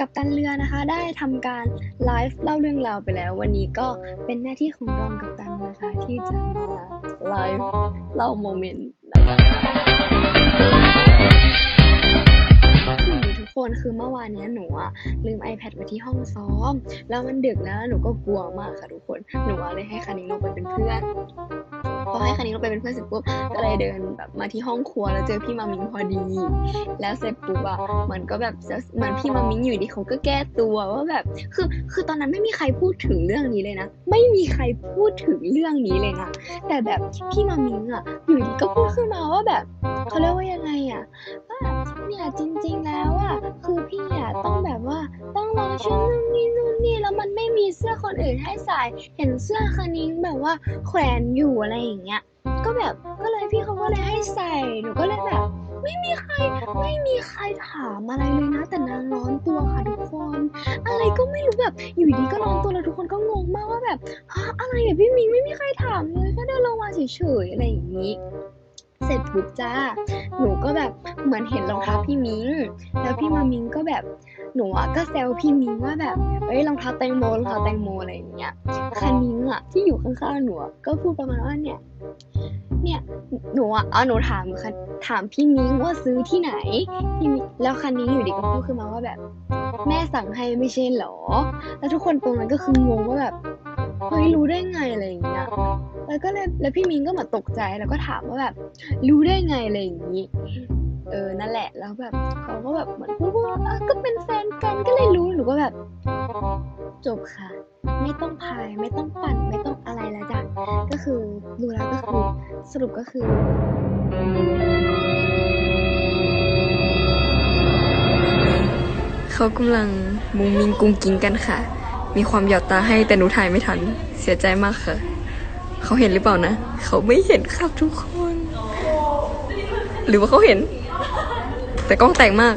กับตันเรือนะคะ ได้ทำการไลฟ์เล่าเรื่องราวไปแล้ว วันนี้ก็เป็นหน้าที่ของรองกับตันนะคะ ที่จะมาไลฟ์เล่าโมเมนต์นะคะคืออย่างนี้ทุกคนคือเมื่อวานเนี้ยหนูอะลืม iPad ไว้ที่ห้องซ้อม แล้วมันดึกแล้วหนูก็กลัวมากค่ะทุกคน หนูอะเลยให้คานิงลงไปเป็นเพื่อน อให้คันนี้ลงไปเป็นเพื่อนเสร็จปุ๊บก็เลยเดินแบบมาที่ห้องครัวแล้วเจอพี่มามิงพอดี แล้วเสร็จปุ๊บอะเหมือนก็แบบเหมือนพี่มามิงอยู่ดีเขาก็แก้ตัวว่าแบบคือคือตอนนั้นไม่มีใครพูดถึงเรื่องนี้เลยนะ ไม่มีใครพูดถึงเรื่องนี้เลยนะแต่แบบพี่มามิงอะอยู่ดีก็พูดขึ้นมาว่าแบบเขาเรียกว่ายังไงอะว่าเนี่ยจริง ๆ แล้วอะคือพี่อะต้องแบบว่าต้องรอชุดนู่นนี่นู่ นี่แล้วมันไม่มีเสื้อคนอื่นให้ใส่เห็นเสื้อคันนิ้งแบบว่าแขวนอยู่อะไรอย่างเงี้ยก็แบบก็เลยพี่เขาก็เลยให้ใส่หนูก็เลยแบบ ไม่มีใครไม่มีใครถามอะไรเลยนะ แต่นางร้อนตัวค่ะทุกคน อะไรก็ไม่รู้แบบอยู่ดีก็ร้อนตัวแล้วทุกคนก็งงมากว่าแบบฮะอะไรอะพี่มิงไม่มีใครถามเลยก็เดินลงมาเฉยๆอะไรอย่างนี้ ร็จปุ๊บจ้า หนูก็แบบเหมือนเห็นรองเท้าพี่มิง แล้วพี่มามิงก็แบบหนูอะก็แซวพี่มิงว่าแบบเอ้ยรองเท้าแตงโมรองเท้าแตงโมอะไรอย่างเงี้ยคันมิงอะที่อยู่ข้างๆหนูก็พูดประมาณว่าเนี่ย เนี่ยหนูอะเอาหนูถามค่ะถามพี่มิงว่าซื้อที่ไหนพี่มิงแล้วคันนี้อยู่ดีก็พูดขึ้นมาว่าแบบ แม่สั่งให้ไม่ใช่เหรอ แล้วทุกคนตรงนั้นก็คืองงว่าแบบ เฮ้ยรู้ได้ไงอะไรอย่างเงี้ยแล้วก็เลยแล้วพี่มิงก็เหมือนตกใจแล้วก็ถามว่าแบบรู้ได้ไงอะไรอย่างนี้เออนั่นแหละแล้วแบบเขาก็แบบเหมือนพูดว่าก็เป็นแฟนกันก็เลยรู้หนูก็แบบ จบค่ะ ไม่ต้องพายไม่ต้องปั่นไม่ต้องอะไรแล้วจ้ะก็คือรู้แล้วก็คือสรุปก็คือเขากำลังมุงมิงกุงกิงกันค่ะ มีความหยอดตาให้แต่หนูถ่ายไม่ทัน เสียใจมากค่ะ เขาเห็นหรือเปล่านะ เขาไม่เห็นครับทุกคน หรือว่าเขาเห็น แต่กล้องแต่งมาก